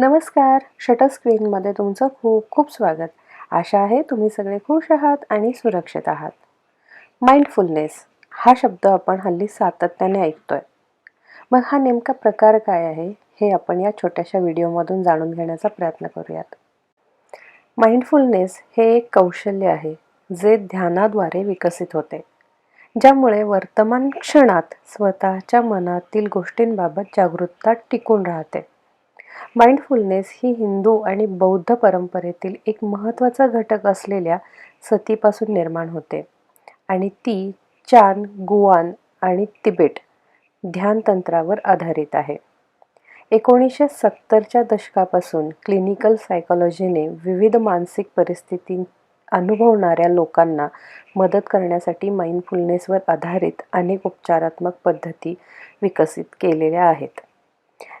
नमस्कार शटर स्क्रीनमध्ये तुमचं खूप खूप स्वागत. आशा आहे तुम्ही सगळे खुश आहात आणि सुरक्षित आहात. माइंडफुलनेस हा शब्द आपण हल्ली सातत्याने ऐकतोय. मग हा नेमका प्रकार काय आहे हे आपण या छोट्याशा व्हिडिओमधून जाणून घेण्याचा प्रयत्न करूयात. माइंडफुलनेस हे एक कौशल्य आहे जे ध्यानाद्वारे विकसित होते ज्यामुळे वर्तमान क्षणात स्वतःच्या मनातील गोष्टींबाबत जागरूकता टिकून राहते. माइंडफुलनेस ही हिंदू आणि बौद्ध परंपरेतील एक महत्त्वाचा घटक असलेल्या सतीपासून निर्माण होते. आणि ती चान गुआन आणि तिबेट ध्यानतंत्रावर आधारित आहे. एकोणीसशे सत्तरच्या दशकापासून क्लिनिकल सायकॉलॉजीने विविध मानसिक परिस्थिती अनुभवणाऱ्या लोकांना मदत करण्यासाठी माइंडफुलनेसवर आधारित अनेक उपचारात्मक पद्धती विकसित केलेल्या आहेत.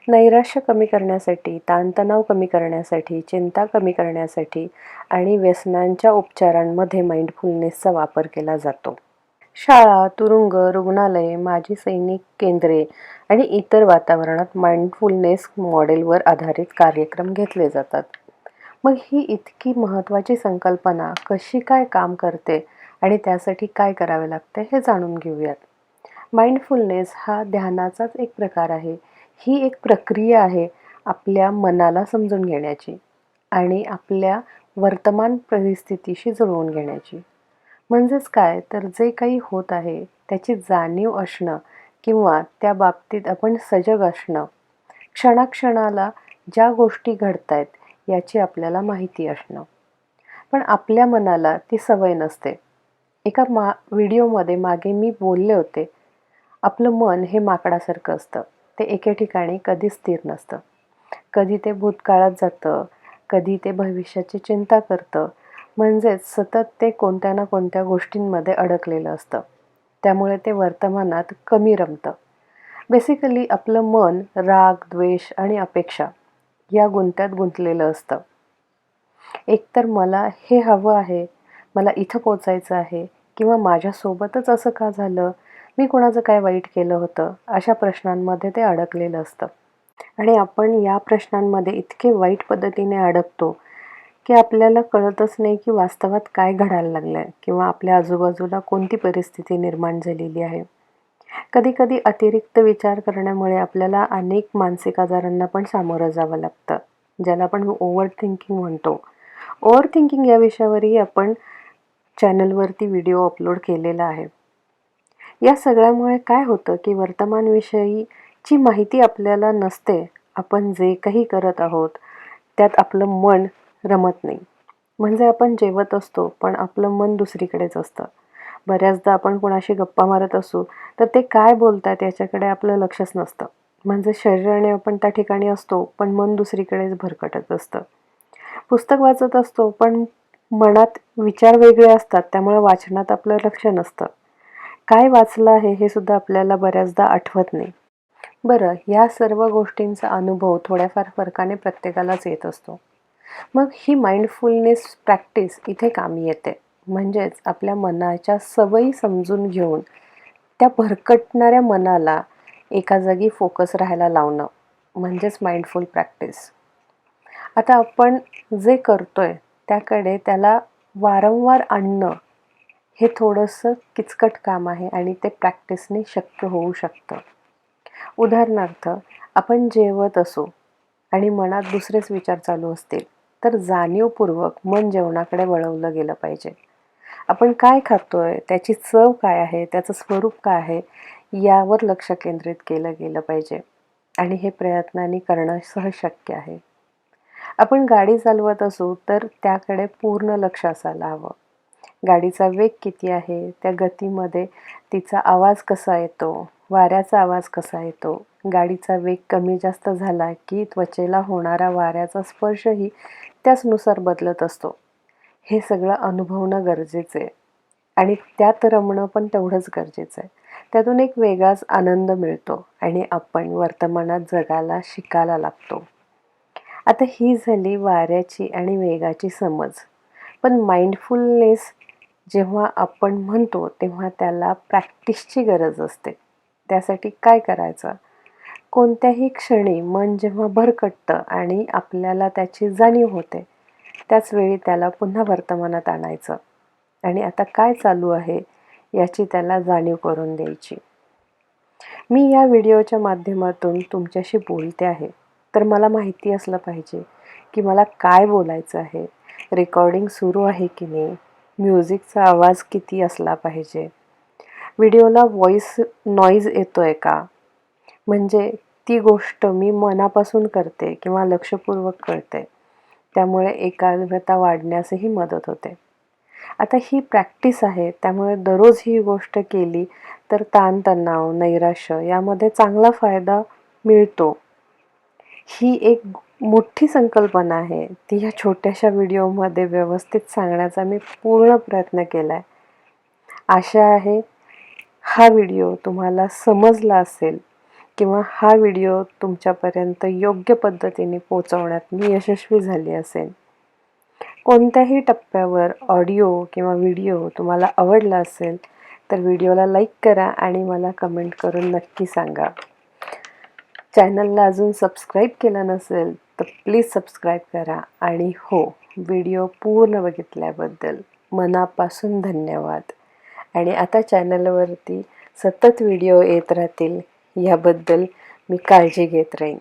नैराश्य कमी करण्यासाठी ताणतणाव कमी करण्यासाठी चिंता कमी करण्यासाठी आणि व्यसनांच्या उपचारांमध्ये माइंडफुलनेसचा वापर केला जातो. शाळा तुरुंग रुग्णालये माजी सैनिक केंद्रे आणि इतर वातावरणात माइंडफुलनेस मॉडेलवर आधारित कार्यक्रम घेतले जातात. मग ही इतकी महत्त्वाची संकल्पना कशी काय काम करते आणि त्यासाठी काय करावे लागते हे जाणून घेऊयात. माइंडफुलनेस हा ध्यानाचाच एक प्रकार आहे. ही एक प्रक्रिया आहे आपल्या मनाला समजून घेण्याची आणि आपल्या वर्तमान परिस्थितीशी जुळवून घेण्याची. म्हणजेच काय? तर जे काही होत आहे त्याची जाणीव असणं किंवा त्या बाबतीत आपण सजग असणं क्षणाक्षणाला ज्या गोष्टी घडत आहेत याची आपल्याला माहिती असणं. पण आपल्या मनाला ती सवय नसते. एका मा व्हिडिओमध्ये मागे मी बोलले होते आपलं मन हे माकडासारखं असतं. ते एके ठिकाणी कधी स्थिर नसतं. कधी ते भूतकाळात जातं कधी ते भविष्याची चिंता करतं. म्हणजेच सतत ते कोणत्या ना कोणत्या गोष्टींमध्ये अडकलेलं असतं. त्यामुळे ते वर्तमानात कमी रमतं. बेसिकली आपलं मन राग द्वेष आणि अपेक्षा या गुंत्यात गुंतलेलं असतं. एकतर मला हे हवं आहे मला इथं पोचायचं आहे किंवा माझ्यासोबतच असं का झालं? मी कोणाचं काय वाईट केलं होतं? अशा प्रश्नांमध्ये ते अडकलेलं असतं. आणि आपण या प्रश्नांमध्ये इतके वाईट पद्धतीने अडकतो की आपल्याला कळतच नाही की वास्तवात काय घडायला लागलं आहे किंवा आपल्या आजूबाजूला कोणती परिस्थिती निर्माण झालेली आहे. कधीकधी अतिरिक्त विचार करण्यामुळे आपल्याला अनेक मानसिक आजारांना पण सामोरं जावं लागतं ज्याला आपण ओव्हर थिंकिंग म्हणतो. ओव्हर थिंकिंग या विषयावरही आपण चॅनलवरती व्हिडिओ अपलोड केलेला आहे. या सगळ्यामुळे काय होतं की वर्तमानविषयीची माहिती आपल्याला नसते. आपण जे काही करत आहोत त्यात आपलं मन रमत नाही. म्हणजे आपण जेवत असतो पण आपलं मन दुसरीकडेच असतं. बऱ्याचदा आपण कोणाशी गप्पा मारत असू तर ते काय बोलतात याच्याकडे आपलं लक्षच नसतं. म्हणजे शरीराने आपण त्या ठिकाणी असतो पण मन दुसरीकडेच भरकटत असतं. पुस्तक वाचत असतो पण मनात विचार वेगळे असतात त्यामुळे वाचनात आपलं लक्ष नसतं. काय वाचलं आहे हे सुद्धा आपल्याला बऱ्याचदा आठवत नाही. बरं या सर्व गोष्टींचा अनुभव थोड्याफार फरकाने प्रत्येकालाच येत असतो. मग ही माइंडफुलनेस प्रॅक्टिस इथे कामी येते. म्हणजेच आपल्या मनाच्या सवयी समजून घेऊन त्या भरकटणाऱ्या मनाला एका जागी फोकस राहायला लावणं म्हणजेच माइंडफुल प्रॅक्टिस आता आपण जे करतोय त्याकडे त्याला वारंवार आणणं हे थोडंसं किचकट काम आहे आणि ते प्रॅक्टिसने शक्य होऊ शकतं. उदाहरणार्थ आपण जेवत असो आणि मनात दुसरेच विचार चालू असतील तर जाणीवपूर्वक मन जेवणाकडे वळवलं गेलं पाहिजे. आपण काय खातोय त्याची चव काय आहे त्याचं स्वरूप काय आहे यावर लक्ष केंद्रित केलं गेलं पाहिजे. आणि हे प्रयत्नांनी करणं सहज शक्य आहे. आपण गाडी चालवत असू तर त्याकडे पूर्ण लक्ष असायला हवं. गाडीचा वेग किती आहे? त्या गतीमध्ये तिचा आवाज कसा येतो? वाऱ्याचा आवाज कसा येतो? गाडीचा वेग कमी जास्त झाला की त्वचेला होणारा वाऱ्याचा स्पर्शही त्याचनुसार बदलत असतो. हे सगळं अनुभवणं गरजेचं आहे. आणि त्यात रमणं पण तेवढंच गरजेचं आहे. त्यातून एक वेगळाच आनंद मिळतो आणि आपण वर्तमानात जगायला शिकायला लागतो. आता ही झाली वाऱ्याची आणि वेगाची समज. पण माइंडफुलनेस जेव्हा आपण म्हणतो तेव्हा त्याला प्रॅक्टिसची गरज असते. त्यासाठी काय करायचं? कोणत्याही क्षणी मन जेव्हा भरकटतं आणि आपल्याला त्याची जाणीव होते त्याच वेळी त्याला पुन्हा वर्तमानात आणायचं. आणि आता काय चालू आहे याची त्याला जाणीव करून द्यायची. मी या व्हिडिओच्या माध्यमातून तुमच्याशी बोलते आहे. तर मला माहिती असलं पाहिजे की मला काय बोलायचं आहे? रेकॉर्डिंग सुरू आहे की नाही? म्युझिकचा आवाज किती असला पाहिजे? व्हिडिओला व्हॉईस नॉईज येतो आहे का? म्हणजे ती गोष्ट मी मनापासून करते किंवा लक्षपूर्वक करते त्यामुळे एकाग्रता वाढण्यासही मदत होते. आता ही प्रॅक्टिस आहे त्यामुळे दररोज ही गोष्ट केली तर ताणतणाव नैराश्य यामध्ये चांगला फायदा मिळतो. ही एक मोठी संकल्पना आहे. ती ह्या छोट्याशा व्हिडिओमध्ये व्यवस्थित सांगण्याचा मी पूर्ण प्रयत्न केला आहे आशा आहे हा व्हिडिओ तुम्हाला समजला असेल किंवा हा व्हिडिओ तुमच्यापर्यंत योग्य पद्धतीने पोचवण्यात मी यशस्वी झाली असेल. कोणत्याही टप्प्यावर ऑडिओ किंवा व्हिडिओ तुम्हाला आवडला असेल तर व्हिडिओला लाईक करा आणि मला कमेंट करून नक्की सांगा. चॅनलला अजून सबस्क्राईब केलं नसेल तर प्लीज सबस्क्राईब करा आणि हो व्हिडिओ पूर्ण बघितल्याबद्दल मनापासून धन्यवाद. आणि आता चॅनलवरती सतत व्हिडिओ येत राहतील याबद्दल मी काळजी घेत राहीन.